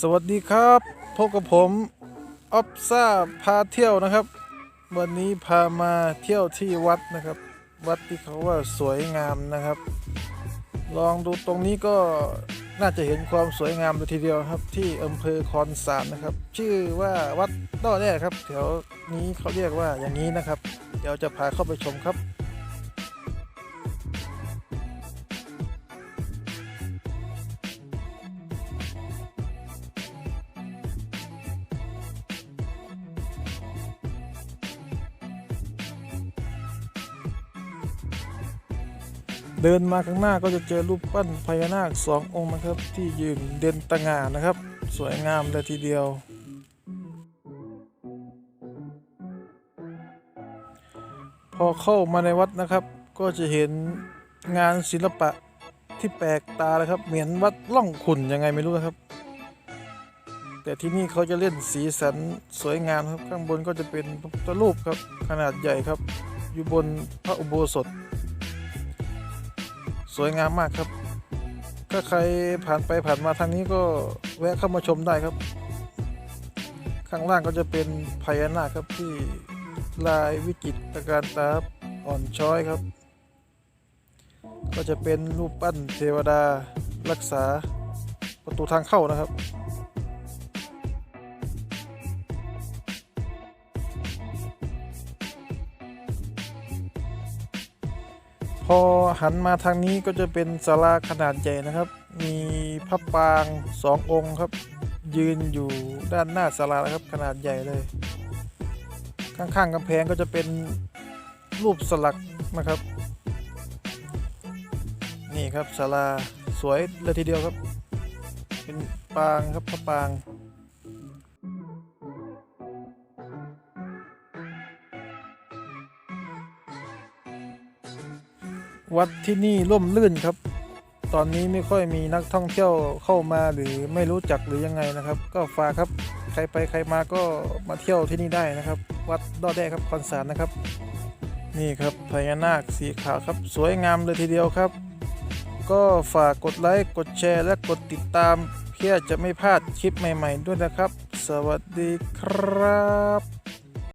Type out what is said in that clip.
สวัสดีครับพบกับผมออฟซ่าพาเที่ยวนะครับ วันนี้พามาเที่ยวที่วัดนะครับ วัดที่เขาว่าสวยงามนะครับ ลองดูตรงนี้ก็น่าจะเห็นความสวยงามเลยทีเดียวครับ ที่อำเภอคอนสารนะครับ ชื่อว่าวัดต้อแร่ครับแถวนี้เขาเรียกว่าอย่างนี้นะครับ เดี๋ยวจะพาเข้าไปชมครับ เดินมาข้างหน้าก็จะเจอรูปปั้นพญานาคสององค์นะครับ ที่ยืนเด่นตะงานะครับ สวยงามเลยทีเดียว พอเข้ามาในวัดนะครับ ก็จะเห็นงานศิลปะที่แปลกตาเลยครับ เหมือนวัดล่องขุนยังไงไม่รู้นะครับ แต่ที่นี่เขาจะเล่นสีสันสวยงามครับข้างบนก็จะเป็นพระรูปครับขนาดใหญ่ครับ อยู่บนพระอุโบสถ สวยงามมากครับ ถ้าใครผ่านไปผ่านมาทางนี้ก็แวะเข้ามาชมได้ครับ ข้างล่างก็จะเป็นพญานาคครับที่ลายวิจิตรการตาอ่อนช้อยครับ ก็จะเป็นรูปปั้นเทวดารักษาประตูทางเข้านะครับ พอหันมาทางนี้ก็จะเป็นศาลาขนาดใหญ่นะครับ มีพระปรางสององค์ครับ ยืนอยู่ด้านหน้าศาลานะครับขนาดใหญ่เลย ข้างๆกำแพงก็จะเป็นรูปสลักนะครับ นี่ครับศาลาสวยเลยทีเดียวครับ เป็นปางครับพระปราง วัดที่นี่ร่มรื่นครับ ตอนนี้ไม่ค่อยมีนักท่องเที่ยวเข้ามาหรือไม่รู้จักหรือยังไงนะครับ ก็ฝากครับใครไปใครมาก็มาเที่ยวที่นี่ได้นะครับ วัดดอแด้ครับคอนสารนะครับ นี่ครับพญานาคสีขาวครับ สวยงามเลยทีเดียวครับ ก็ฝากกดไลค์กดแชร์และกดติดตาม เพื่อจะไม่พลาดคลิปใหม่ ๆ ด้วยนะครับ สวัสดีครับ